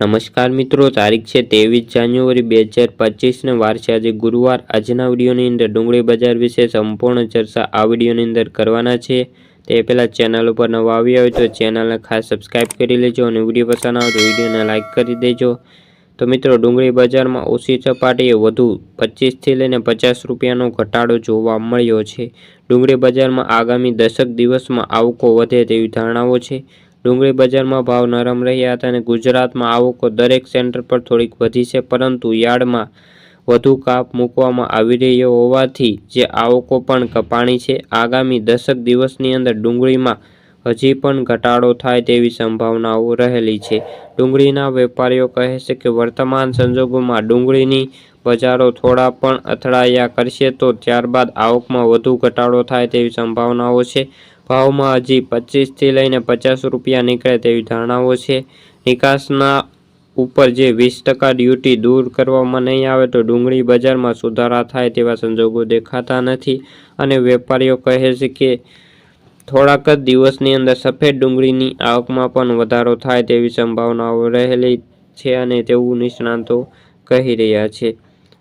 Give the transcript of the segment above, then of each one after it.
નમસ્કાર મિત્રો, તારીખ છે ત્રેવીસ જાન્યુઆરી બે હજાર પચીસને વાર છે આજે ગુરુવાર. આજના વિડીયોની અંદર ડુંગળી બજાર વિશે સંપૂર્ણ ચર્ચા આ વિડીયોની અંદર કરવાના છે. તે પહેલાં ચેનલ ઉપર નવા આવ્યા હોય તો ચેનલને ખાસ સબસ્ક્રાઈબ કરી લેજો અને વીડિયો પસંદ આવે તો વિડીયોને લાઇક કરી દેજો. તો મિત્રો, ડુંગળી બજારમાં ઓછી સપાટીએ વધુ પચીસથી લઈને પચાસ રૂપિયાનો ઘટાડો જોવા મળ્યો છે. ડુંગળી બજારમાં આગામી દશક દિવસમાં આવકો વધે તેવી ધારણાઓ છે. ડુંગળી બજારમાં ભાવ નરમ રહ્યા હતા અને ગુજરાતમાં આવકો દરેક સેન્ટર પર થોડીક વધી છે, પરંતુ યાર્ડમાં વધુ કાપ મૂકવામાં આવી રહ્યો હોવાથી જે આવકો પણ કપાણી છે. આગામી દશક દિવસની અંદર ડુંગળીમાં હજી પણ ઘટાડો થાય તેવી સંભાવનાઓ રહેલી છે. ડુંગળીના વેપારીઓ કહે છે કે વર્તમાન સંજોગોમાં ડુંગળીની બજારો થોડા પણ અથડાયા કરશે તો ત્યારબાદ આવકમાં વધુ ઘટાડો થાય તેવી સંભાવનાઓ છે. ભાવમાં હજી પચીસથી લઈને પચાસ રૂપિયા નીકળે તેવી ધારણાઓ છે. નિકાસના ઉપર જે વીસ ટકા ડ્યુટી દૂર કરવામાં નહીં આવે તો ડુંગળી બજારમાં સુધારા થાય તેવા સંજોગો દેખાતા નથી અને વેપારીઓ કહે છે કે થોડાક જ દિવસની અંદર સફેદ ડુંગળીની આવકમાં પણ વધારો થાય તેવી સંભાવનાઓ રહેલી છે અને તેવું નિષ્ણાતો કહી રહ્યા છે.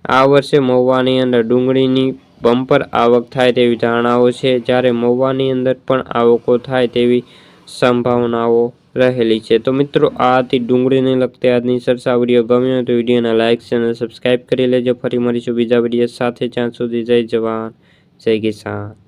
આ વર્ષે મહુવાની અંદર ડુંગળીની બમ્પર આવક થાય તેવી ધારણાઓ છે, જ્યારે મહુવાની અંદર પણ આવકો થાય તેવી સંભાવનાઓ રહેલી છે. તો મિત્રો, આ હતી ડુંગળીને લગતી આજની ચર્ચા વીડિયો. ગમ્યો તો વિડીયોને લાઇક ચેનલ સબસ્ક્રાઈબ કરી લેજો. ફરી મળીશું બીજા વીડિયો સાથે. જ્યાં સુધી જય જવાન, જય કિસાન.